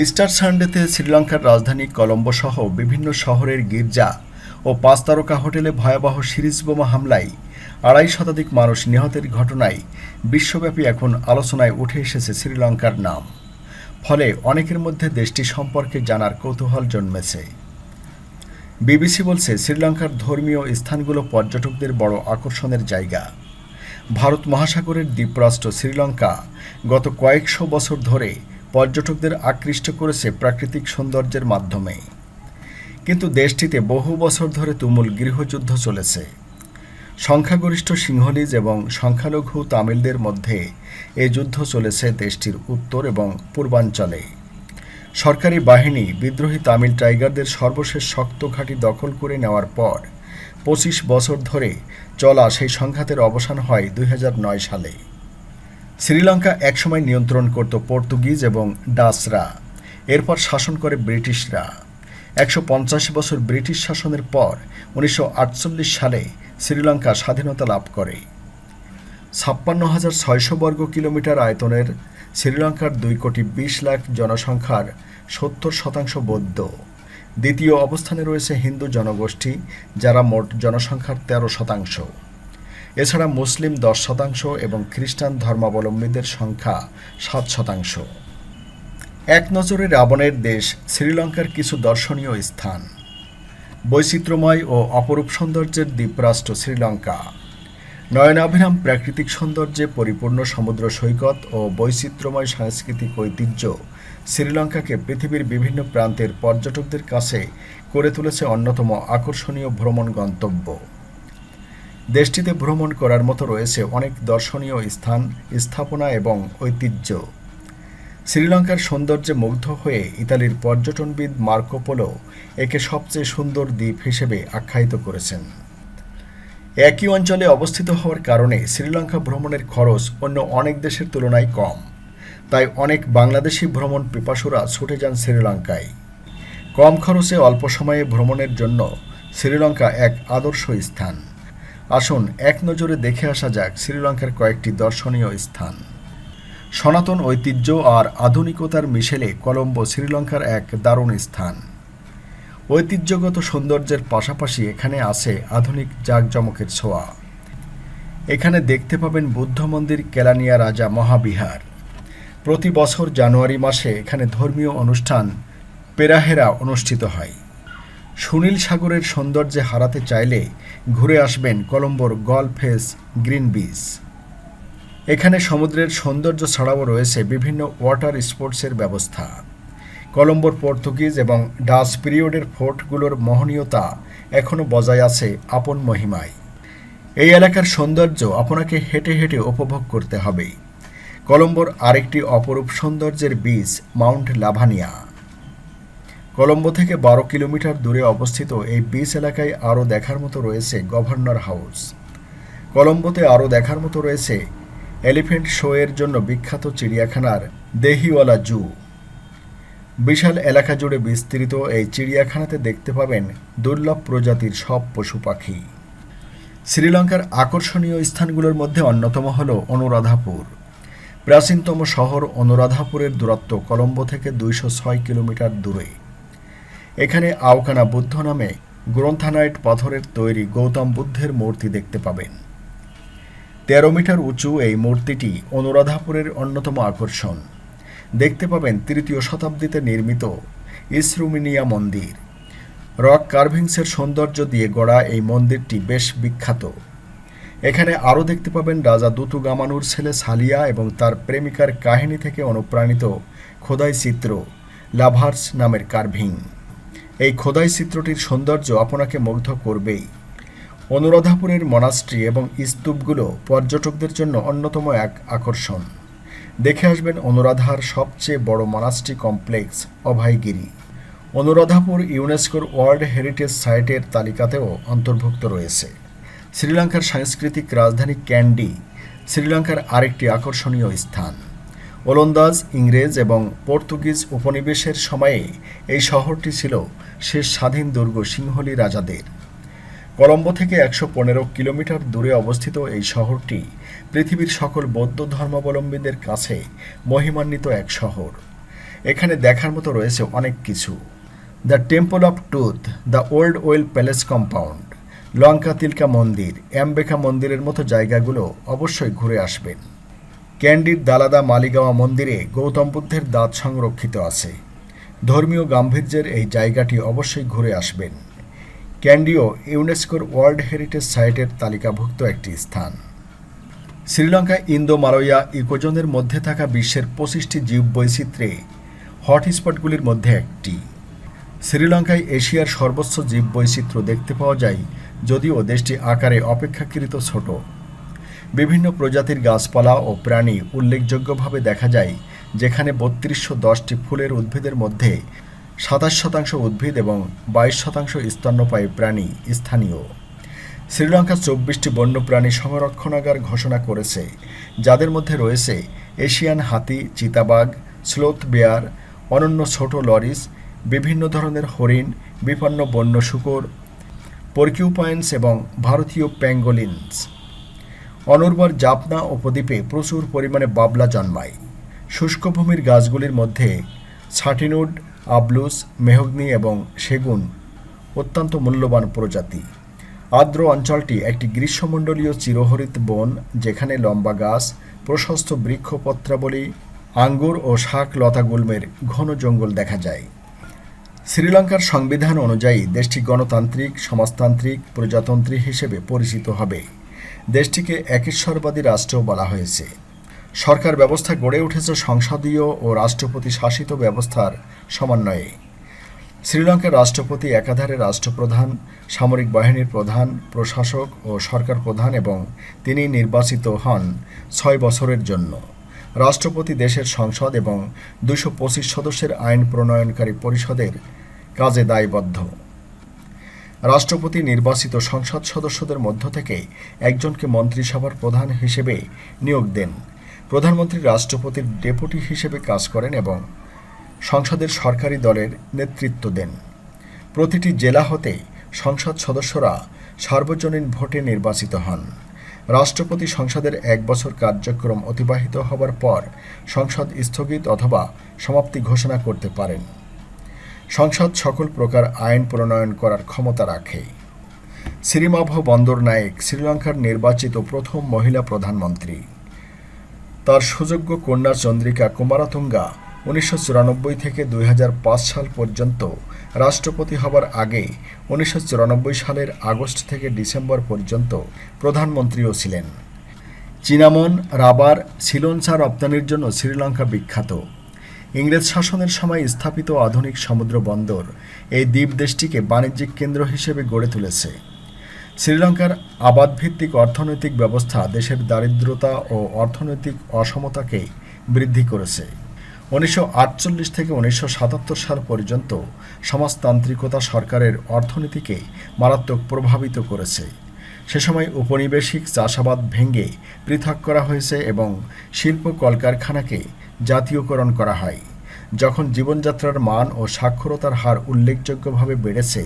Easter সানডেতে শ্রীলঙ্কার রাজধানী কলম্বো সহ বিভিন্ন শহরের গির্জা ও পাঁচ তারকা হোটেলে ভয়াবহ সিরিজ বোমা হামলায় আড়াই শতাধিক মানুষ নিহতের ঘটনায় বিশ্বব্যাপী এখন আলোচনায় উঠে এসেছে শ্রীলঙ্কার নাম। ফলে অনেকের মধ্যে দেশটি সম্পর্কে জানার কৌতূহল জন্মেছে। বিবিসি বলছে, শ্রীলঙ্কার ধর্মীয় স্থানগুলো পর্যটকদের বড় আকর্ষণের জায়গা। ভারত মহাসাগরের দ্বীপরাষ্ট্র শ্রীলঙ্কা গত কয়েকশো বছর ধরে পর্যটকদের আকৃষ্ট করেছে প্রাকৃতিক সৌন্দর্যের মাধ্যমে কিন্তু দেশটিতে বহু বছর ধরে তুমুল গৃহযুদ্ধ চলেছে। সংখ্যাগরিষ্ঠ সিংহলিজ এবং সংখ্যালঘু তামিলদের মধ্যে এ যুদ্ধ চলেছে দেশটির উত্তর এবং পূর্বাঞ্চলে। সরকারি বাহিনী বিদ্রোহী তামিল টাইগারদের সর্বশেষ শক্ত ঘাঁটি দখল করে নেওয়ার পর পঁচিশ বছর ধরে চলা সেই সংঘাতের অবসান হয় দুই হাজার নয় সালে। শ্রীলঙ্কা একসময় নিয়ন্ত্রণ করত পর্তুগিজ এবং ডাচরা, এরপর শাসন করে ব্রিটিশরা। একশো পঞ্চাশ বছর ব্রিটিশ শাসনের পর উনিশশো আটচল্লিশ সালে শ্রীলঙ্কা স্বাধীনতা লাভ করে। ছাপ্পান্ন হাজার ছয়শো বর্গ কিলোমিটার আয়তনের শ্রীলঙ্কার দুই কোটি বিশ লাখ জনসংখ্যার সত্তর শতাংশ বৌদ্ধ। দ্বিতীয় অবস্থানে রয়েছে হিন্দু জনগোষ্ঠী, যারা মোট জনসংখ্যার তেরো শতাংশ। এছাড়া মুসলিম দশ শতাংশ এবং খ্রিস্টান ধর্মাবলম্বীদের সংখ্যা সাত শতাংশ। এক নজরে রাবণের দেশ শ্রীলঙ্কার কিছু দর্শনীয় স্থান। বৈচিত্র্যময় ও অপরূপ সৌন্দর্যের দ্বীপরাষ্ট্র শ্রীলঙ্কা। নয়নাভিরাম প্রাকৃতিক সৌন্দর্যে পরিপূর্ণ সমুদ্র সৈকত ও বৈচিত্র্যময় সাংস্কৃতিক ঐতিহ্য শ্রীলঙ্কাকে পৃথিবীর বিভিন্ন প্রান্তের পর্যটকদের কাছে করে তুলেছে অন্যতম আকর্ষণীয় ভ্রমণ গন্তব্য। দেশটিতে ভ্রমণ করার মতো রয়েছে অনেক দর্শনীয় স্থান, স্থাপনা এবং ঐতিহ্য। শ্রীলঙ্কার সৌন্দর্যে মুগ্ধ হয়ে ইতালির পর্যটনবিদ মার্কোপোলো একে সবচেয়ে সুন্দর দ্বীপ হিসেবে আখ্যায়িত করেছেন। একই অঞ্চলে অবস্থিত হওয়ার কারণে শ্রীলঙ্কা ভ্রমণের খরচ অন্য অনেক দেশের তুলনায় কম। তাই অনেক বাংলাদেশি ভ্রমণ পিপাসুরা ছুটে যান শ্রীলঙ্কায়। কম খরচে অল্প সময়ে ভ্রমণের জন্য শ্রীলঙ্কা এক আদর্শ স্থান। আসুন এক নজরে দেখে আসা যাক শ্রীলঙ্কার কয়েকটি দর্শনীয় স্থান। সনাতন ঐতিহ্য আর আধুনিকতার মিশেলে কলম্বো শ্রীলঙ্কার এক দারুণ স্থান। ঐতিহ্যগত সৌন্দর্যের পাশাপাশি এখানে আছে আধুনিক জাঁকজমকের ছোঁয়া। এখানে দেখতে পাবেন বুদ্ধ মন্দির, কেলানিয়া রাজা মহাবিহার। প্রতি বছর জানুয়ারি মাসে এখানে ধর্মীয় অনুষ্ঠান পেরাহেরা অনুষ্ঠিত হয়। সুনীল সাগরের সৌন্দর্যে হারাতে চাইলে ঘুরে আসবেন কলম্বোর গলফেস গ্রিন বিচ। এখানে সমুদ্রের সৌন্দর্য ছাড়াও রয়েছে বিভিন্ন ওয়াটার স্পোর্টসের ব্যবস্থা। কলম্বোর পর্তুগিজ এবং ডাচ পিরিয়ডের ফোর্টগুলোর মোহনীয়তা এখনও বজায় আছে আপন মহিমায়। এই এলাকার সৌন্দর্য আপনাকে হেঁটে হেঁটে উপভোগ করতে হবে। কলম্বোর আরেকটি অপরূপ সৌন্দর্যের বীজ মাউন্ট লাভানিয়া। কলম্বো থেকে বারো কিলোমিটার দূরে অবস্থিত এই বিচ এলাকায় আরও দেখার মতো রয়েছে গভর্নর হাউস। কলম্বোতে আরও দেখার মতো রয়েছে এলিফেন্ট শো এর জন্য বিখ্যাত চিড়িয়াখানার দেহিওয়ালা জু। বিশাল এলাকা জুড়ে বিস্তৃত এই চিড়িয়াখানাতে দেখতে পাবেন দুর্লভ প্রজাতির সব পশু পাখি। শ্রীলঙ্কার আকর্ষণীয় স্থানগুলোর মধ্যে অন্যতম হল অনুরাধাপুর। প্রাচীনতম শহর অনুরাধাপুরের দূরত্ব কলম্বো থেকে দুইশো ছয় কিলোমিটার দূরে। এখানে আওকানা বুদ্ধ নামে গ্রন্থানাইট পাথরের তৈরি গৌতম বুদ্ধের মূর্তি দেখতে পাবেন। তেরো মিটার উঁচু এই মূর্তিটি অনুরাধাপুরের অন্যতম আকর্ষণ। দেখতে পাবেন তৃতীয় শতাব্দীতে নির্মিত ইসরুমিনিয়া মন্দির। রক কার্ভিংসের সৌন্দর্য দিয়ে গড়া এই মন্দিরটি বেশ বিখ্যাত। এখানে আরও দেখতে পাবেন রাজা দুতু গামানুর ছেলে সালিয়া এবং তার প্রেমিকার কাহিনী থেকে অনুপ্রাণিত খোদাই চিত্র, লাভার্স নামের কার্ভিং। এই খোদাই চিত্রটির সৌন্দর্য আপনাকে মুগ্ধ করবেই। অনুরাধাপুরের মনাস্ট্রি এবং স্তূপগুলো পর্যটকদের জন্য অন্যতম এক আকর্ষণ। দেখে আসবেন অনুরাধার সবচেয়ে বড় মনাস্ট্রি কমপ্লেক্স, অভয়গিরি। অনুরাধাপুর ইউনেস্কোর ওয়ার্ল্ড হেরিটেজ সাইটের তালিকাতেও অন্তর্ভুক্ত রয়েছে। শ্রীলঙ্কার সাংস্কৃতিক রাজধানী ক্যান্ডি, শ্রীলঙ্কার আরেকটি আকর্ষণীয় স্থান। ওলন্দাজ, ইংরেজ এবং পর্তুগিজ উপনিবেশের সময়ে এই শহরটি ছিল শেষ স্বাধীন দুর্গ সিংহলি রাজাদের। কলম্বো থেকে একশো পনেরো কিলোমিটার দূরে অবস্থিত এই শহরটি পৃথিবীর সকল বৌদ্ধ ধর্মাবলম্বীদের কাছে মহিমান্বিত এক শহর। এখানে দেখার মতো রয়েছে অনেক কিছু। The temple of tooth the old well palace compound Lanka Tilaka মন্দির, অ্যাম্বেকা মন্দিরের মতো জায়গাগুলো অবশ্যই ঘুরে আসবেন। ক্যান্ডির দালাদা মালিগাওয়া মন্দিরে গৌতম বুদ্ধের দাঁত সংরক্ষিত আছে। ধর্মীয় গাম্ভীর্যের এই জায়গাটি অবশ্যই ঘুরে আসবেন। ক্যান্ডিও ইউনেস্কোর ওয়ার্ল্ড হেরিটেজ সাইটের তালিকাভুক্ত একটি স্থান। শ্রীলঙ্কা, ইন্দো মালয়া ইকোজনের মধ্যে থাকা বিশ্বের পঁচিশটি জীববৈচিত্র্যে হটস্পটগুলির মধ্যে একটি। শ্রীলঙ্কায় এশিয়ার সর্বোচ্চ জীববৈচিত্র্য দেখতে পাওয়া যায়, যদিও দেশটি আকারে অপেক্ষাকৃত ছোট। বিভিন্ন প্রজাতির গাছপালা ও প্রাণী উল্লেখযোগ্যভাবে দেখা যায়, যেখানে বত্রিশশো দশটি ফুলের উদ্ভিদের মধ্যে সাতাশ শতাংশ উদ্ভিদ এবং বাইশ শতাংশ স্তন্যপায়ী প্রাণী স্থানীয়। শ্রীলঙ্কা চব্বিশটি বন্যপ্রাণী সংরক্ষণাগার ঘোষণা করেছে, যাদের মধ্যে রয়েছে এশিয়ান হাতি, চিতাবাঘ, স্লোথ বেয়ার, অনন্য ছোট লরিস, বিভিন্ন ধরনের হরিণ, বিপন্ন বন্য শুকর, পরকিউপাইন্স এবং ভারতীয় প্যাঙ্গোলিনস। অনুর্বর জাপনা উপদ্বীপে প্রচুর পরিমাণে বাবলা জন্মায়। শুষ্ক ভূমির গাছগুলির মধ্যে ছাটিনুড, আবলুস, মেহগ্নি এবং সেগুন অত্যন্ত মূল্যবান প্রজাতি। আর্দ্র অঞ্চলটি একটি গ্রীষ্মমণ্ডলীয় চিরহরিত বন, যেখানে লম্বা গাছ, প্রশস্ত বৃক্ষপত্রাবলী, আঙ্গুর ও শাক লতাগুল্মের ঘন জঙ্গল দেখা যায়। শ্রীলঙ্কার সংবিধান অনুযায়ী দেশটি গণতান্ত্রিক, সমাজতান্ত্রিক, প্রজাতন্ত্রী হিসেবে পরিচিত হবে। দেশটিকে একেশ্বরবাদী রাষ্ট্র বলা হয়েছে। সরকার ব্যবস্থা গড়ে উঠেছে সংসদীয় ও রাষ্ট্রপতি শাসিত ব্যবস্থার সমন্বয়ে। শ্রীলঙ্কার রাষ্ট্রপতি একাধারে রাষ্ট্রপ্রধান, সামরিক বাহিনীর প্রধান, প্রশাসক ও সরকার প্রধান এবং তিনি নির্বাচিত হন ছয় বছরের জন্য। রাষ্ট্রপতি দেশের সংসদ এবং দুশো সদস্যের আইন প্রণয়নকারী পরিষদের কাজে দায়বদ্ধ। রাষ্ট্রপতি নির্বাচিত সংসদ সদস্যদের মধ্য থেকে একজনকে মন্ত্রিসভার প্রধান হিসেবে নিয়োগ দেন। প্রধানমন্ত্রী রাষ্ট্রপতির ডেপুটি হিসেবে কাজ করেন এবং সংসদের সরকারি দলের নেতৃত্ব দেন। প্রতিটি জেলা হতে সংসদ সদস্যরা সার্বজনীন ভোটে নির্বাচিত হন। রাষ্ট্রপতি সংসদের এক বছর কার্যক্রম অতিবাহিত হবার পর সংসদ স্থগিত অথবা সমাপ্তি ঘোষণা করতে পারেন। সংসদ সকল প্রকার আইন প্রণয়ন করার ক্ষমতা রাখে। শ্রীমাভ বন্দর নায়েক শ্রীলঙ্কার নির্বাচিত প্রথম মহিলা প্রধানমন্ত্রী। তার সুযোগ্য কন্যা চন্দ্রিকা কুমারাতুঙ্গা উনিশশো চুরানব্বই থেকে দুই হাজার পাঁচ সাল পর্যন্ত রাষ্ট্রপতি হবার আগে উনিশশো চুরানব্বই সালের আগস্ট থেকে ডিসেম্বর পর্যন্ত প্রধানমন্ত্রীও ছিলেন। চিনামন, রাবার, সিলোনসা রপ্তানির জন্য শ্রীলঙ্কা বিখ্যাত। ইংরেজ শাসনের সময় স্থাপিত আধুনিক সমুদ্র বন্দর এই দ্বীপ দেশটিকে বাণিজ্যিক কেন্দ্র হিসেবে গড়ে তুলেছে। শ্রীলঙ্কার আবাদভিত্তিক অর্থনৈতিক ব্যবস্থা দেশের দারিদ্রতা ও অর্থনৈতিক অসমতাকে বৃদ্ধি করেছে। উনিশশো আটচল্লিশ থেকে উনিশশো সাতাত্তর সাল পর্যন্ত সমাজতান্ত্রিকতা সরকারের অর্থনীতিকে মারাত্মক প্রভাবিত করেছে। সে সময় উপনিবেশিক চাষাবাদ ভেঙে পৃথক করা হয়েছে এবং শিল্প কলকারখানাকে জাতীয়করণ করা হয়। যখন জীবনযাত্রার মান ও সাক্ষরতার হার উল্লেখযোগ্যভাবে বেড়েছে,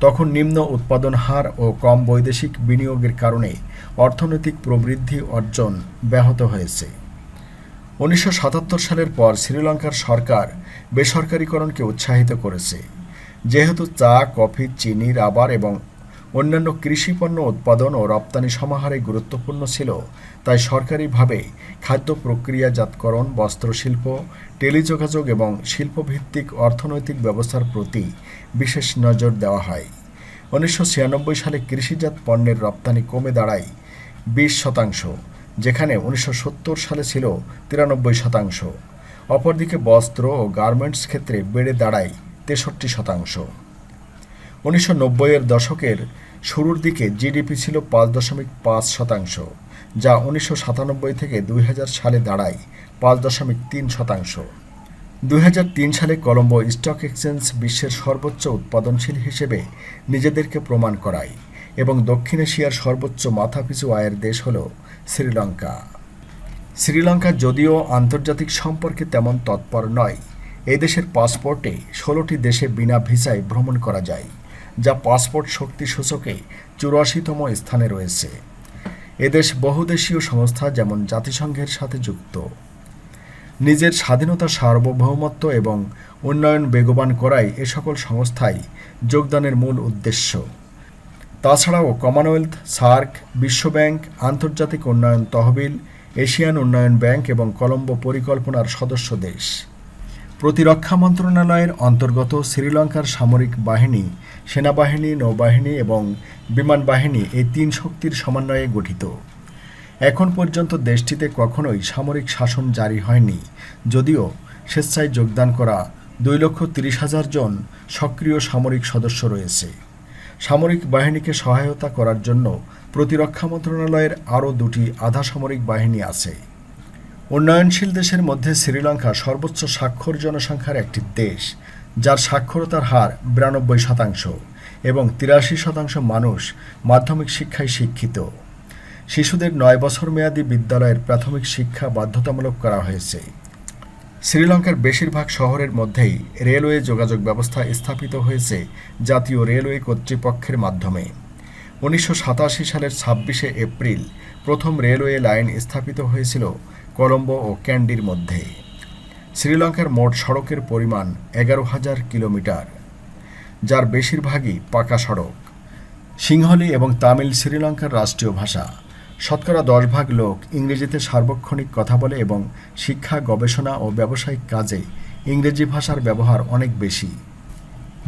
তখন নিম্ন উৎপাদন হার ও কম বৈদেশিক বিনিয়োগের কারণে অর্থনৈতিক প্রবৃদ্ধি অর্জন ব্যাহত হয়েছে। উনিশশো সাতাত্তর সালের পর শ্রীলঙ্কার সরকার বেসরকারীকরণকে উৎসাহিত করেছে। যেহেতু চা, কফি, চিনি, রাবার এবং অন্যান্য কৃষিপণ্য উৎপাদন ও রপ্তানি সমাহারে গুরুত্বপূর্ণ ছিল, তাই সরকারিভাবে খাদ্য প্রক্রিয়াজাতকরণ, বস্ত্রশিল্প, টেলিযোগাযোগ এবং শিল্পভিত্তিক অর্থনৈতিক ব্যবস্থার প্রতি বিশেষ নজর দেওয়া হয়। উনিশশো ছিয়ানব্বই সালে কৃষিজাত পণ্যের রপ্তানি কমে দাঁড়ায় বিশ শতাংশ, যেখানে উনিশশো সত্তর সালে ছিল তিরানব্বই শতাংশ। অপরদিকে বস্ত্র ও গার্মেন্টস ক্ষেত্রে বেড়ে দাঁড়ায় তেষট্টি শতাংশ। উনিশশো নব্বইয়ের দশকের শুরুর দিকে জিডিপি ছিল পাঁচ দশমিক পাঁচ শতাংশ, যা উনিশশো সাতানব্বই থেকে দুই হাজার সালে দাঁড়ায় পাঁচ দশমিক তিন শতাংশ। দুই হাজার তিন সালে কলম্বো স্টক এক্সচেঞ্জ বিশ্বের সর্বোচ্চ উৎপাদনশীল হিসেবে নিজেদেরকে প্রমাণ করায় এবং দক্ষিণ এশিয়ার সর্বোচ্চ মাথাপিছু আয়ের দেশ হল শ্রীলঙ্কা। শ্রীলঙ্কা যদিও আন্তর্জাতিক সম্পর্কে তেমন তৎপর নয় এই দেশের পাসপোর্টে ষোলোটি দেশে বিনা ভিসায় ভ্রমণ করা যায়। যা পাসপোর্ট শক্তি সূচকে চুরাশিতম স্থানে রয়েছে। এদেশ বহুদেশীয় সংস্থা যেমন জাতিসংঘের সাথে যুক্ত। নিজের স্বাধীনতা, সার্বভৌমত্ব এবং উন্নয়ন বেগবান করাই এ সকল সংস্থায় যোগদানের মূল উদ্দেশ্য। তাছাড়াও কমনওয়েলথ, সার্ক, বিশ্বব্যাংক, আন্তর্জাতিক উন্নয়ন তহবিল, এশিয়ান উন্নয়ন ব্যাংক এবং কলম্বো পরিকল্পনার সদস্য দেশ। প্রতিরক্ষা মন্ত্রণালয়ের অন্তর্গত শ্রীলঙ্কার সামরিক বাহিনী, সেনাবাহিনী, নৌবাহিনী এবং বিমান বাহিনী এই তিন শক্তির সমন্বয়ে গঠিত। এখন পর্যন্ত দেশটিতে কখনোই সামরিক শাসন জারি হয়নি, যদিও স্বেচ্ছায় যোগদান করা দুই লক্ষ তিরিশ হাজার জন সক্রিয় সামরিক সদস্য রয়েছে। সামরিক বাহিনীকে সহায়তা করার জন্য প্রতিরক্ষা মন্ত্রণালয়ের আরও দুটি আধা সামরিক বাহিনী আছে। উন্নয়নশীল দেশের মধ্যে শ্রীলঙ্কা সর্বোচ্চ স্বাক্ষর জনসংখ্যার একটি দেশ, যার সাক্ষরতার হার বিরানব্বই শতাংশ এবং তিরাশি শতাংশ মানুষ মাধ্যমিক শিক্ষায় শিক্ষিত। শিশুদের নয় বছর মেয়াদী বিদ্যালয়ের প্রাথমিক শিক্ষা বাধ্যতামূলক করা হয়েছে। শ্রীলঙ্কার বেশিরভাগ শহরের মধ্যেই রেলওয়ে যোগাযোগ ব্যবস্থা স্থাপিত হয়েছে জাতীয় রেলওয়ে কর্তৃপক্ষের মাধ্যমে। উনিশশো সাতাশি সালের ছাব্বিশে এপ্রিল প্রথম রেলওয়ে লাইন স্থাপিত হয়েছিল কলম্বো ও ক্যান্ডির মধ্যে। শ্রীলঙ্কার মোট সড়কের পরিমাণ এগারো হাজার কিলোমিটার, যার বেশিরভাগই পাকা সড়ক। সিংহলি এবং তামিল শ্রীলঙ্কার রাষ্ট্রীয় ভাষা। শতকরা দশ ভাগ লোক ইংরেজিতে সার্বক্ষণিক কথা বলে এবং শিক্ষা, গবেষণা ও ব্যবসায়িক কাজে ইংরেজি ভাষার ব্যবহার অনেক বেশি।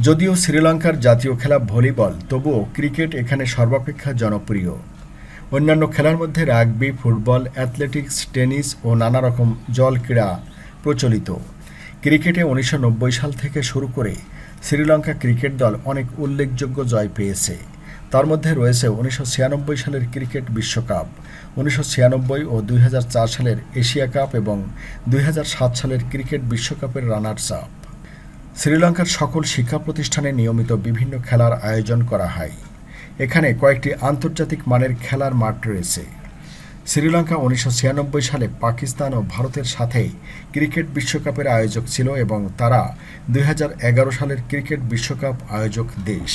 যদিও শ্রীলঙ্কার জাতীয় খেলা ভলিবল, তবুও ক্রিকেট এখানে সর্বাপেক্ষা জনপ্রিয়। অন্যান্য খেলার মধ্যে রাগবি, ফুটবল, অ্যাথলেটিক্স, টেনিস ও নানা রকম জল ক্রীড়া প্রচলিত। ক্রিকেটে উনিশশো নব্বই সাল থেকে শুরু করে শ্রীলঙ্কা ক্রিকেট দল অনেক উল্লেখযোগ্য জয় পেয়েছে। তার মধ্যে রয়েছে উনিশশো ছিয়ানব্বই সালের ক্রিকেট বিশ্বকাপ, উনিশশো ছিয়ানব্বই ও দুই হাজার চার সালের এশিয়া কাপ এবং দুই হাজার সাত সালের ক্রিকেট বিশ্বকাপের রানার্স আপ। শ্রীলঙ্কার সকল শিক্ষা প্রতিষ্ঠানে নিয়মিত বিভিন্ন খেলার আয়োজন করা হয়। এখানে কয়েকটি আন্তর্জাতিক মানের খেলার মাঠ রয়েছে। শ্রীলঙ্কা উনিশশো ছিয়ানব্বই সালে পাকিস্তান ও ভারতের সাথে ক্রিকেট বিশ্বকাপের আয়োজক ছিল এবং তারা দুই হাজার এগারো সালের ক্রিকেট বিশ্বকাপ আয়োজক দেশ।